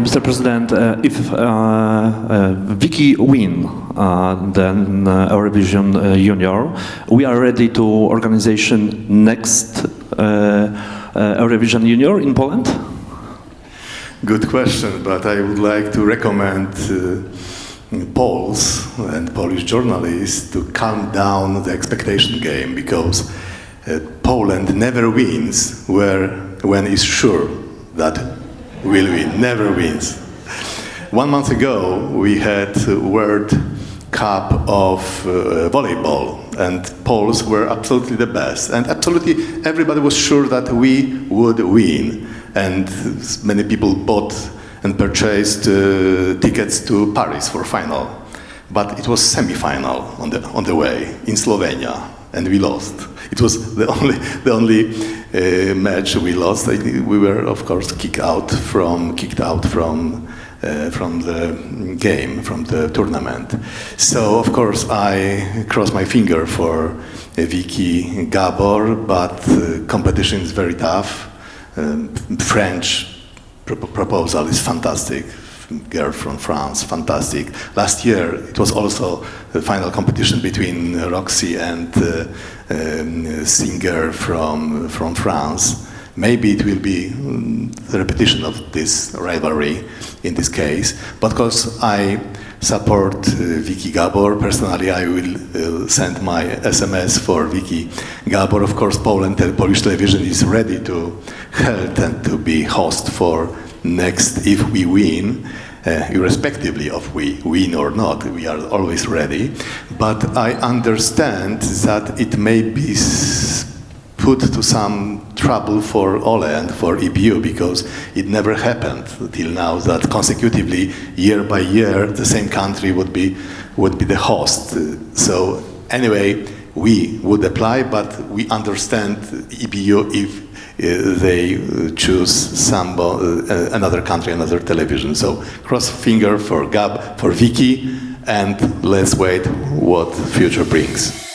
Mr. President, uh, if uh, uh, Vicky win uh, then uh, Eurovision uh, Junior, we are ready to organization next uh, uh, Eurovision Junior in Poland. Good question, but I would like to recommend uh, Poles and Polish journalists to calm down the expectation game because uh, Poland never wins where when it's sure that will win, never wins. One month ago, we had World Cup of uh, volleyball, and Poles were absolutely the best, and absolutely everybody was sure that we would win, and many people bought and purchased uh, tickets to Paris for final, but it was semi-final on the on the way in Slovenia, and we lost. It was the only the only uh, match we lost. We were, of course, kicked out from kicked out from uh, from the game, from the tournament. So, of course, I cross my finger for uh, Vicky Gabor, but uh, competition is very tough. Um, French pro- proposal is fantastic. Girl from France, fantastic. Last year it was also the final competition between Roxy and uh, um, singer from from France. Maybe it will be mm, the repetition of this rivalry in this case, but because I support uh, Vicky Gabor personally, I will uh, send my SMS for Vicky Gabor. Of course, Poland, Polish television is ready to help and to be host for next if we win. Uh, irrespectively of we win or not, we are always ready. But I understand that it may be put to some trouble for Ole and for EBU because it never happened till now that consecutively, year by year, the same country would be would be the host. So anyway, we would apply, but we understand EBU if uh, they uh, choose some uh, another country, another television. So cross finger for Gab, for Vicky, and let's wait what future brings.